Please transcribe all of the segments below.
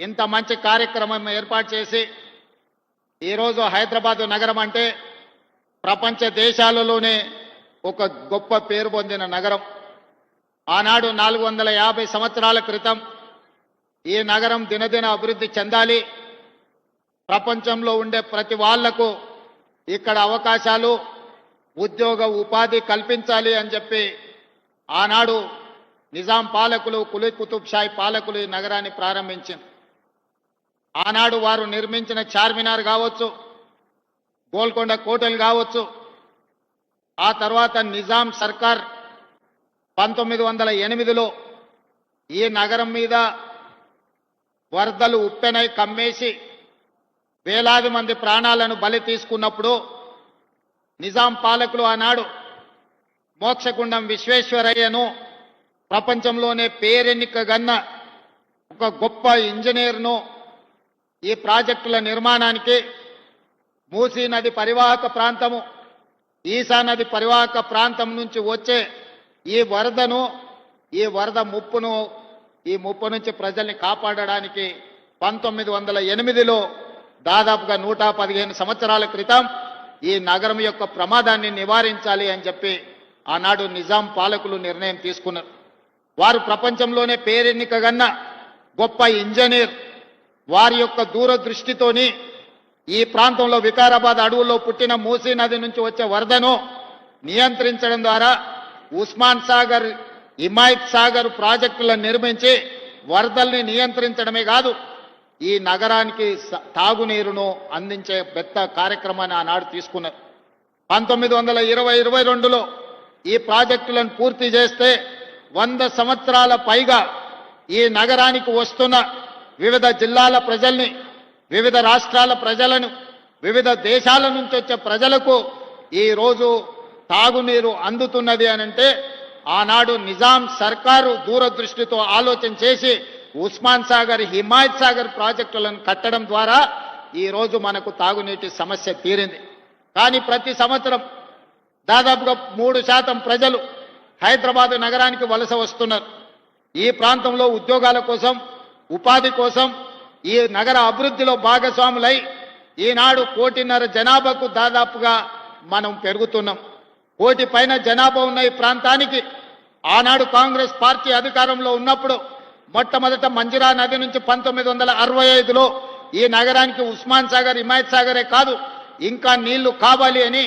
ఇంత మంచి కార్యక్రమం ఏర్పాటు చేసి ఈరోజు హైదరాబాద్ నగరం అంటే ప్రపంచ దేశాలలోనే ఒక గొప్ప పేరు పొందిన నగరం. ఆనాడు నాలుగు వందల యాభై సంవత్సరాల క్రితం ఈ నగరం దినదిన అభివృద్ధి చెందాలి. ప్రపంచంలో ఉండే ప్రతి వాళ్ళకు ఇక్కడ అవకాశాలు ఉద్యోగ ఉపాధి కల్పించాలి అని చెప్పి ఆనాడు నిజాం పాలకులు కులీ కుతుబ్ షాయి పాలకులు ఈ నగరాన్ని ప్రారంభించింది ఆనాడు వారు నిర్మించిన చార్మినార్ కావచ్చు గోల్కొండ కోటలు కావచ్చు ఆ తర్వాత నిజాం సర్కార్ పంతొమ్మిది వందల ఎనిమిదిలో ఈ నగరం మీద వరదలు ఉప్పెనై కమ్మేసి వేలాది మంది ప్రాణాలను బలి తీసుకున్నప్పుడు నిజాం పాలకులు ఆనాడు మోక్షగుండం విశ్వేశ్వరయ్యను ప్రపంచంలోనే పేరెన్నికగన్న ఒక గొప్ప ఇంజనీర్ను ఈ ప్రాజెక్టుల నిర్మాణానికి మూసీ నది పరివాహక ప్రాంతము ఈశా నది పరివాహక ప్రాంతం నుంచి వచ్చే ఈ వరదను ఈ వరద ముప్పును ఈ ముప్పు నుంచి ప్రజల్ని కాపాడడానికి పంతొమ్మిది వందల ఎనిమిదిలో దాదాపుగా నూట పదిహేను సంవత్సరాల క్రితం ఈ నగరం యొక్క ప్రమాదాన్ని నివారించాలి అని చెప్పి ఆనాడు నిజాం పాలకులు నిర్ణయం తీసుకున్నారు. వారు ప్రపంచంలోనే పేరెన్నికగన్న గొప్ప ఇంజనీర్ వారి యొక్క దూరదృష్టితోని ఈ ప్రాంతంలో వికారాబాద్ అడవుల్లో పుట్టిన మూసీ నది నుంచి వచ్చే వరదను నియంత్రించడం ద్వారా ఉస్మాన్ సాగర్ హిమాయత్ సాగర్ ప్రాజెక్టులను నిర్మించి వరదల్ని నియంత్రించడమే కాదు ఈ నగరానికి తాగునీరును అందించే పెద్ద కార్యక్రమాన్ని ఆనాడు తీసుకున్నారు. పంతొమ్మిది వందల ఇరవై ఇరవై రెండులో ఈ ప్రాజెక్టులను పూర్తి చేస్తే వంద సంవత్సరాల పైగా ఈ నగరానికి వస్తున్న వివిధ జిల్లాల ప్రజల్ని వివిధ రాష్ట్రాల ప్రజలను వివిధ దేశాల నుంచి వచ్చే ప్రజలకు ఈ రోజు తాగునీరు అందుతున్నది అని అంటే ఆనాడు నిజాం సర్కారు దూరదృష్టితో ఆలోచన చేసి ఉస్మాన్ సాగర్ హిమాయత్ సాగర్ ప్రాజెక్టులను కట్టడం ద్వారా ఈ రోజు మనకు తాగునీటి సమస్య తీరింది. కానీ ప్రతి సంవత్సరం దాదాపుగా మూడు శాతం ప్రజలు హైదరాబాద్ నగరానికి వలస వస్తున్నారు. ఈ ప్రాంతంలో ఉద్యోగాల కోసం ఉపాధి కోసం ఈ నగర అభివృద్ధిలో భాగస్వాములై ఈనాడు కోటిన్నర జనాభాకు దాదాపుగా మనం పెరుగుతున్నాం. కోటి పైన జనాభా ఉన్న ఈ ప్రాంతానికి ఆనాడు కాంగ్రెస్ పార్టీ అధికారంలో ఉన్నప్పుడు మొట్టమొదట మంజిరా నది నుంచి పంతొమ్మిది వందల అరవై ఐదులో ఈ నగరానికి ఉస్మాన్ సాగర్ హిమాయత్ సాగరే కాదు ఇంకా నీళ్ళు కావాలి అని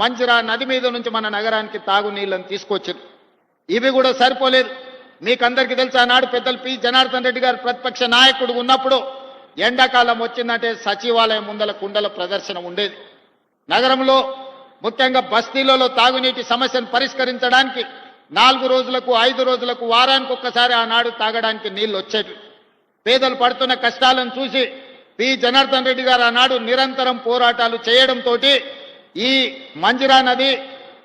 మంజిరా నది మీద నుంచి మన నగరానికి తాగునీళ్ళని తీసుకొచ్చారు ఇవి కూడా సరిపోలేదు. మీకందరికీ తెలుసు ఆనాడు పెద్దలు పి. జనార్దన్ రెడ్డి గారు ప్రతిపక్ష నాయకుడు ఉన్నప్పుడు ఎండాకాలం వచ్చిందంటే సచివాలయం ముందల కుండల ప్రదర్శన ఉండేది. నగరంలో ముఖ్యంగా బస్తీలలో తాగునీటి సమస్యను పరిష్కరించడానికి నాలుగు రోజులకు ఐదు రోజులకు వారానికి ఒక్కసారి ఆనాడు తాగడానికి నీళ్ళు వచ్చేవి పేదలు పడుతున్న కష్టాలను చూసి పి. జనార్దన్ రెడ్డి గారు ఆనాడు నిరంతరం పోరాటాలు చేయడంతో ఈ మంజిరా నది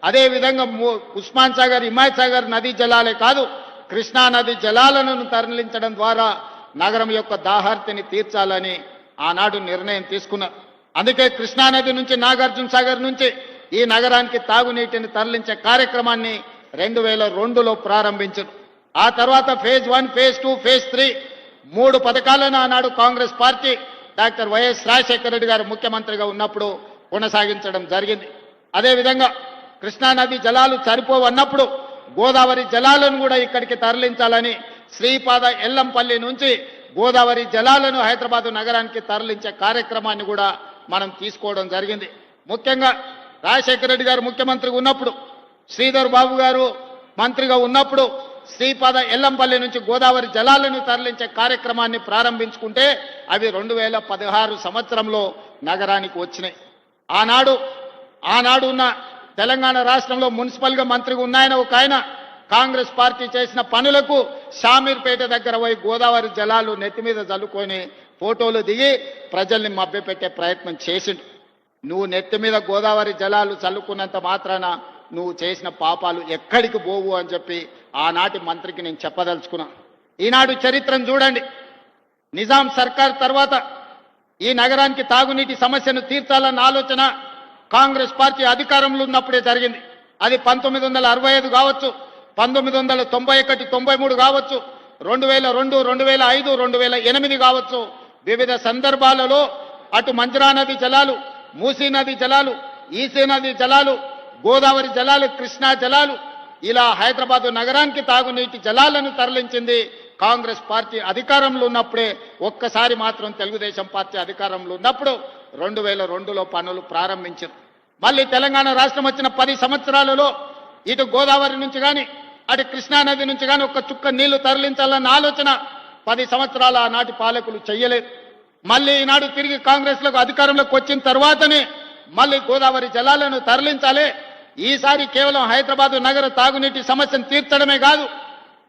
అదే విధంగా ము- ఉస్మాన్ సాగర్ హిమాయత్ సాగర్ నదీ జలాలే కాదు కృష్ణా నది జలాలను తరలించడం ద్వారా నగరం యొక్క దాహార్తిని తీర్చాలని ఆనాడు నిర్ణయం తీసుకున్నారు అందుకే కృష్ణానది నుంచి నాగార్జున సాగర్ నుంచి ఈ నగరానికి తాగునీటిని తరలించే కార్యక్రమాన్ని రెండు వేల రెండులో ప్రారంభించారు ఆ తర్వాత phase one phase two phase three మూడు పథకాలను ఆనాడు Congress party doctor YS Rajasekhara Reddy గారు ముఖ్యమంత్రిగా ఉన్నప్పుడు కొనసాగించడం జరిగింది. అదేవిధంగా కృష్ణానది జలాలు సరిపోవన్నప్పుడు గోదావరి జలాలను కూడా ఇక్కడికి తరలించాలని శ్రీపాద ఎల్లంపల్లి నుంచి గోదావరి జలాలను హైదరాబాదు నగరానికి తరలించే కార్యక్రమాన్ని కూడా మనం తీసుకోవడం జరిగింది. ముఖ్యంగా రాజశేఖర రెడ్డి గారు ముఖ్యమంత్రిగా ఉన్నప్పుడు శ్రీధర్ బాబు గారు మంత్రిగా ఉన్నప్పుడు శ్రీపాద ఎల్లంపల్లి నుంచి గోదావరి జలాలను తరలించే కార్యక్రమాన్ని ప్రారంభించుకుంటే అవి రెండు వేల పదహారు సంవత్సరంలో నగరానికి వచ్చినాయి. ఆనాడు ఆనాడు ఉన్న తెలంగాణ రాష్ట్రంలో మున్సిపల్గా మంత్రిగా ఉన్నాయన ఒక ఆయన కాంగ్రెస్ పార్టీ చేసిన పనులకు షామీర్పేట దగ్గర పోయి గోదావరి జలాలు నెత్తి మీద చల్లుకొని ఫోటోలు దిగి ప్రజల్ని మభ్యపెట్టే ప్రయత్నం చేసిండు. నువ్వు నెత్తి మీద గోదావరి జలాలు చల్లుకున్నంత మాత్రాన నువ్వు చేసిన పాపాలు ఎక్కడికి పోవు అని చెప్పి ఆనాటి మంత్రికి నేను చెప్పదలుచుకున్నా. ఈనాడు చరిత్రను చూడండి. నిజాం సర్కార్ తర్వాత ఈ నగరానికి తాగునీటి సమస్యను తీర్చాలన్న ఆలోచన కాంగ్రెస్ పార్టీ అధికారంలో ఉన్నప్పుడే జరిగింది. అది పంతొమ్మిది వందల అరవై ఐదు కావచ్చు పంతొమ్మిది వందల తొంభై ఒకటి తొంభై మూడు కావచ్చు రెండు వేల రెండు రెండు వేల ఐదు రెండు వేల ఎనిమిది కావచ్చు. వివిధ సందర్భాలలో అటు మంజరా నది జలాలు మూసీ నది జలాలు ఈసీ నది జలాలు గోదావరి జలాలు కృష్ణా జలాలు ఇలా హైదరాబాదు నగరానికి తాగునీటి జలాలను తరలించింది కాంగ్రెస్ పార్టీ అధికారంలో ఉన్నప్పుడే ఒక్కసారి మాత్రం తెలుగుదేశం పార్టీ అధికారంలో ఉన్నప్పుడు రెండు వేల రెండులో పనులు ప్రారంభించారు. మళ్ళీ తెలంగాణ రాష్ట్రం వచ్చిన పది సంవత్సరాలలో ఇటు గోదావరి నుంచి కానీ అటు కృష్ణా నది నుంచి కానీ ఒక్క చుక్క నీళ్ళు తరలించాలన్న ఆలోచన పది సంవత్సరాల ఆనాటి పాలకులు చెయ్యలేదు. మళ్ళీ ఈనాడు తిరిగి కాంగ్రెస్లకు అధికారంలోకి వచ్చిన తర్వాతనే మళ్ళీ గోదావరి జలాలను తరలించాలి. ఈసారి కేవలం హైదరాబాద్ నగర తాగునీటి సమస్యను తీర్చడమే కాదు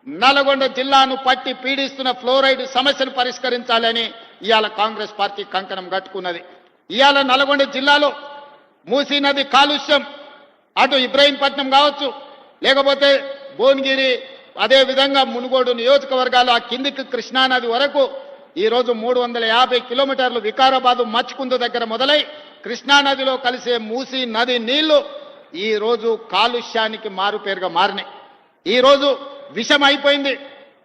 నల్గొండ జిల్లాను పట్టి పీడిస్తున్న ఫ్లోరైడ్ సమస్యను పరిష్కరించాలని ఇవాళ కాంగ్రెస్ పార్టీ కంకణం కట్టుకున్నది. ఇవాళ నల్గొండ జిల్లాలో మూసీ నది కాలుష్యం అటు ఇబ్రహీంపట్నం కావచ్చు లేకపోతే భువనగిరి అదేవిధంగా మునుగోడు నియోజకవర్గాలు ఆ కిందికి కృష్ణానది వరకు ఈ రోజు మూడు వందల యాభై కిలోమీటర్లు వికారాబాదు మచ్కుందు దగ్గర మొదలై కృష్ణానదిలో కలిసే మూసీ నది నీళ్ళు ఈరోజు కాలుష్యానికి మారుపేరుగా మారినాయి. ఈరోజు విషం అయిపోయింది.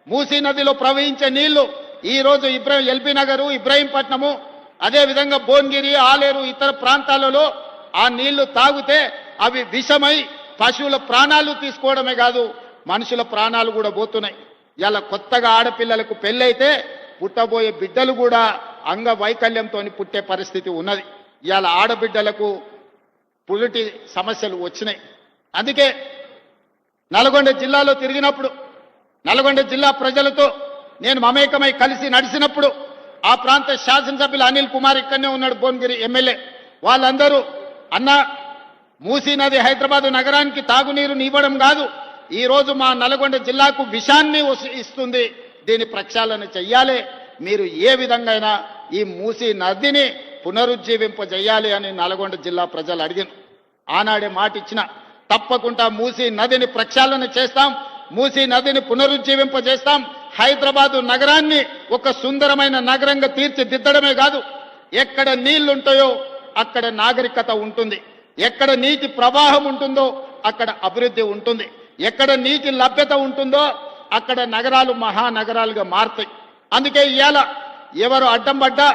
మూసీ నదిలో ప్రవహించే నీళ్ళు ఈరోజు రోజు ఎల్బీ నగరు ఇబ్రాహీంపట్నము అదే విధంగా భువనగిరి ఆలేరు ఇతర ప్రాంతాలలో ఆ నీళ్ళు తాగితే అవి విషమై పశువుల ప్రాణాలు తీసుకోవడమే కాదు మనుషుల ప్రాణాలు కూడా పోతున్నాయి. ఇలా కొత్తగా ఆడపిల్లలకు పెళ్ళైతే పుట్టబోయే బిడ్డలు కూడా అంగవైకల్యంతో పుట్టే పరిస్థితి ఉన్నది. ఇవాళ ఆడబిడ్డలకు పులిటి సమస్యలు వచ్చినాయి. అందుకే నల్గొండ జిల్లాలో తిరిగినప్పుడు నల్గొండ జిల్లా ప్రజలతో నేను మమేకమై కలిసి నడిచినప్పుడు ఆ ప్రాంత శాసనసభ్యులు అనిల్ కుమార్ ఇక్కడనే ఉన్నాడు భువనగిరి ఎమ్మెల్యే. వాళ్ళందరూ అన్న మూసీ నది హైదరాబాద్ నగరానికి తాగునీరుని ఇవ్వడం కాదు. ఈరోజు మా నల్గొండ జిల్లాకు విషాన్ని ఇస్తుంది. దీని ప్రక్షాళన చెయ్యాలి. మీరు ఏ విధంగా అయినా ఈ మూసీ నదిని పునరుజ్జీవింపజేయాలి అని నల్గొండ జిల్లా ప్రజలు అడిగారు. ఆనాడే మాట ఇచ్చిన తప్పకుండా మూసీ నదిని ప్రక్షాళన చేస్తాం. మూసీ నదిని పునరుజ్జీవింపజేస్తాం. హైదరాబాదు నగరాన్ని ఒక సుందరమైన నగరంగా తీర్చిదిద్దడమే కాదు ఎక్కడ నీళ్ళుంటాయో అక్కడ నాగరికత ఉంటుంది. ఎక్కడ నీటి ప్రవాహం ఉంటుందో అక్కడ అభివృద్ధి ఉంటుంది. ఎక్కడ నీటి లభ్యత ఉంటుందో అక్కడ నగరాలు మహానగరాలుగా మారుతాయి. అందుకే ఇవాళ ఎవరు అడ్డం పడ్డా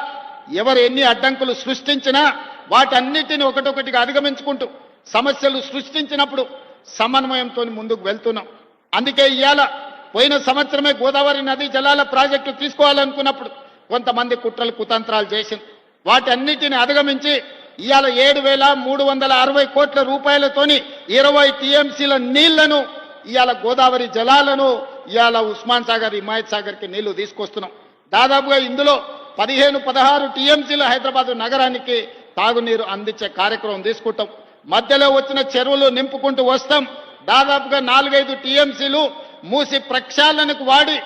ఎవరు ఎన్ని అడ్డంకులు సృష్టించినా వాటన్నిటిని ఒకటొకటిగా అధిగమించుకుంటూ సమస్యలు సృష్టించినప్పుడు సమన్వయంతో ముందుకు వెళ్తున్నాం. అందుకే ఇవాళ పోయిన సంవత్సరమే గోదావరి నదీ జలాల ప్రాజెక్టు తీసుకోవాలనుకున్నప్పుడు కొంతమంది కుట్రలు కుతంత్రాలు చేసింది వాటన్నిటిని అధిగమించి ఇవాళ ఏడు వేల మూడు వందల అరవై కోట్ల రూపాయలతోని ఇరవై టీఎంసీల నీళ్ళను ఇవాళ గోదావరి జలాలను ఇవాళ ఉస్మాన్ సాగర్ హిమాయత్ సాగర్కి నీళ్ళు తీసుకొస్తున్నాం. దాదాపుగా ఇందులో పదిహేను పదహారు టీఎంసీలు హైదరాబాద్ నగరానికి తాగునీరు అందించే కార్యక్రమం తీసుకుంటాం. మధ్యలో వచ్చిన చెరువులు నింపుకుంటూ వస్తాం. దాదాపుగా నాలుగైదు టీఎంసీలు మూసి ప్రక్షాళనకు వాడి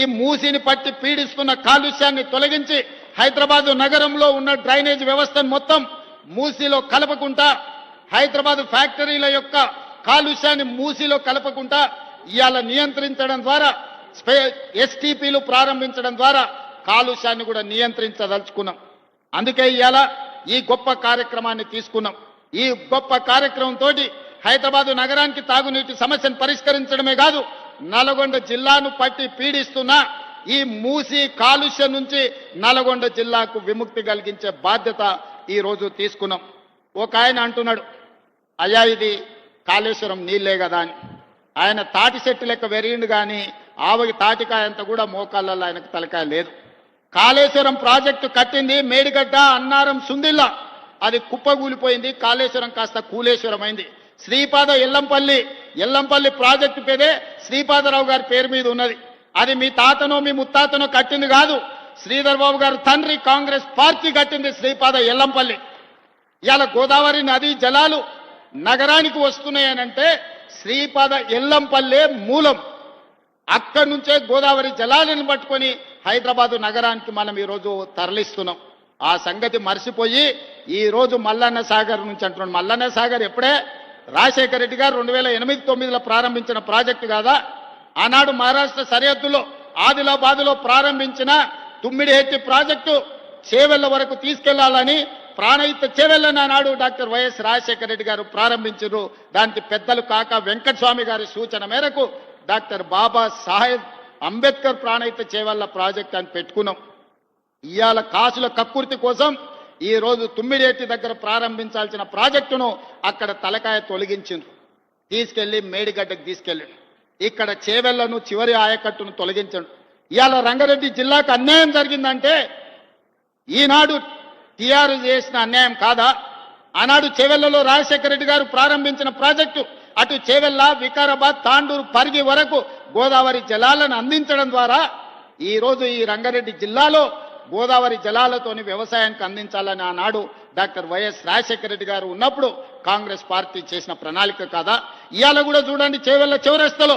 ఈ మూసిని పట్టి పీడిస్తున్న కాలుష్యాన్ని తొలగించి హైదరాబాదు నగరంలో ఉన్న డ్రైనేజ్ వ్యవస్థను మొత్తం మూసిలో కలపకుండా హైదరాబాద్ ఫ్యాక్టరీల యొక్క కాలుష్యాన్ని మూసిలో కలపకుండా ఇవాళ నియంత్రించడం ద్వారా ఎస్టీపీలు ప్రారంభించడం ద్వారా కాలుష్యాన్ని కూడా నియంత్రించదలుచుకున్నాం. అందుకే ఇవాళ ఈ గొప్ప కార్యక్రమాన్ని తీసుకున్నాం. ఈ గొప్ప కార్యక్రమంతో హైదరాబాదు నగరానికి తాగునీటి సమస్యను పరిష్కరించడమే కాదు నల్గొండ జిల్లాను పట్టి పీడిస్తున్న ఈ మూసి కాలుష్యం నుంచి నల్గొండ జిల్లాకు విముక్తి కలిగించే బాధ్యత ఈ రోజు తీసుకున్నాం. ఒక ఆయన అంటున్నాడు అయ్యా ఇది కాళేశ్వరం నీళ్ళే కదా అని. ఆయన తాటి చెట్టు లెక్క పెరిగిండు కానీ ఆవకి తాటికాయ అంత కూడా మోకాళ్ళల్లో ఆయనకు తలకాయ లేదు. కాళేశ్వరం ప్రాజెక్టు కట్టింది మేడిగడ్డ అన్నారం సుందిల్లా. అది కుప్పగూలిపోయింది కాళేశ్వరం కాస్త కూలేశ్వరం అయింది శ్రీపాద ఎల్లంపల్లి ఎల్లంపల్లి ప్రాజెక్టు పేరే శ్రీపాదరావు గారి పేరు మీద ఉన్నది. అది మీ తాతనో మీ ముత్తాతనో కట్టింది కాదు. శ్రీధర్ బాబు గారు తండ్రి కాంగ్రెస్ పార్టీ కట్టింది శ్రీపాద ఎల్లంపల్లి. ఇలా గోదావరి నదీ జలాలు నగరానికి వస్తున్నాయనంటే శ్రీపాద ఎల్లంపల్లే మూలం. అక్కడి నుంచే గోదావరి జలాలను పట్టుకొని హైదరాబాదు నగరానికి మనం ఈరోజు తరలిస్తున్నాం. ఆ సంగతి మర్చిపోయి ఈరోజు మల్లన్న సాగర్ నుంచి అంటున్నాడు. మల్లన్న సాగర్ ఎప్పుడే? రాజశేఖర రెడ్డి గారు రెండు వేల ఎనిమిది తొమ్మిదిలో ప్రారంభించిన ప్రాజెక్టు కాదా? ఆనాడు మహారాష్ట్ర సరిహద్దులో ఆదిలాబాదులో ప్రారంభించిన తుమ్మిడి హెచ్చి ప్రాజెక్టు చేవెళ్ళ వరకు తీసుకెళ్ళాలని ప్రాణహిత చేవెళ్ళని ఆనాడు డాక్టర్ వైఎస్ రాజశేఖర రెడ్డి గారు ప్రారంభించారు. దానికి పెద్దలు కాక వెంకటస్వామి గారి సూచన మేరకు డాక్టర్ బాబా సాహెబ్ అంబేద్కర్ ప్రాణహిత చేవెళ్ళ ప్రాజెక్ట్ అని పెట్టుకున్నాం. ఇవాళ కాసుల కక్కుర్తి కోసం ఈ రోజు తుమ్మిడేటి దగ్గర ప్రారంభించాల్సిన ప్రాజెక్టును అక్కడ తలకాయ తొలగించిండ్రు. తీసుకెళ్ళి మేడిగడ్డకు తీసుకెళ్ళిండు ఇక్కడ చేవెళ్ళను చివరి ఆయకట్టును తొలగించండు ఇవాళ రంగారెడ్డి జిల్లాకు అన్యాయం జరిగిందంటే ఈనాడు టీఆర్ఎస్ చేసిన అన్యాయం కాదా? ఆనాడు చేవెళ్ళలో రాజశేఖర రెడ్డి గారు ప్రారంభించిన ప్రాజెక్టు అటు చేవెళ్ళ వికారాబాద్ తాండూరు పరిగి వరకు గోదావరి జలాలను అందించడం ద్వారా ఈరోజు ఈ రంగారెడ్డి జిల్లాలో గోదావరి జలాలతోని వ్యవసాయానికి అందించాలని ఆనాడు డాక్టర్ వైఎస్ రాజశేఖర రెడ్డి గారు ఉన్నప్పుడు కాంగ్రెస్ పార్టీ చేసిన ప్రణాళిక కాదా? ఇవాళ కూడా చూడండి చేవెళ్ళ చివరస్తలో.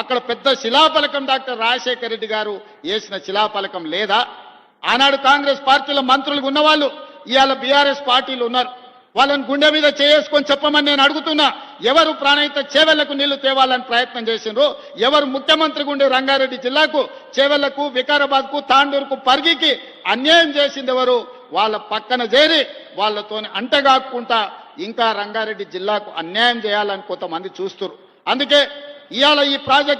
అక్కడ పెద్ద శిలాఫలకం డాక్టర్ రాజశేఖర రెడ్డి గారు వేసిన శిలాఫలకం లేదా? ఆనాడు కాంగ్రెస్ పార్టీలో మంత్రులు ఉన్నవాళ్ళు ఇవాళ బీఆర్ఎస్ పార్టీలు ఉన్నారు. వాళ్ళని గుండె మీద చేసుకొని చెప్పమని నేను అడుగుతున్నా ఎవరు ప్రాణహిత చేవెళ్ళకు నీళ్ళు తేవాలని ప్రయత్నం చేసిండ్రు ఎవరు ముఖ్యమంత్రి గుండె రంగారెడ్డి జిల్లాకు చేవెళ్ళకు వికారాబాద్కు తాండూరుకు పరిగికి అన్యాయం చేసింది ఎవరు? వాళ్ళ పక్కన చేరి వాళ్ళతో అంటగాక్కుంటా ఇంకా రంగారెడ్డి జిల్లాకు అన్యాయం చేయాలని కొంతమంది చూస్తున్నారు అందుకే ఇవాళ ఈ ప్రాజెక్ట్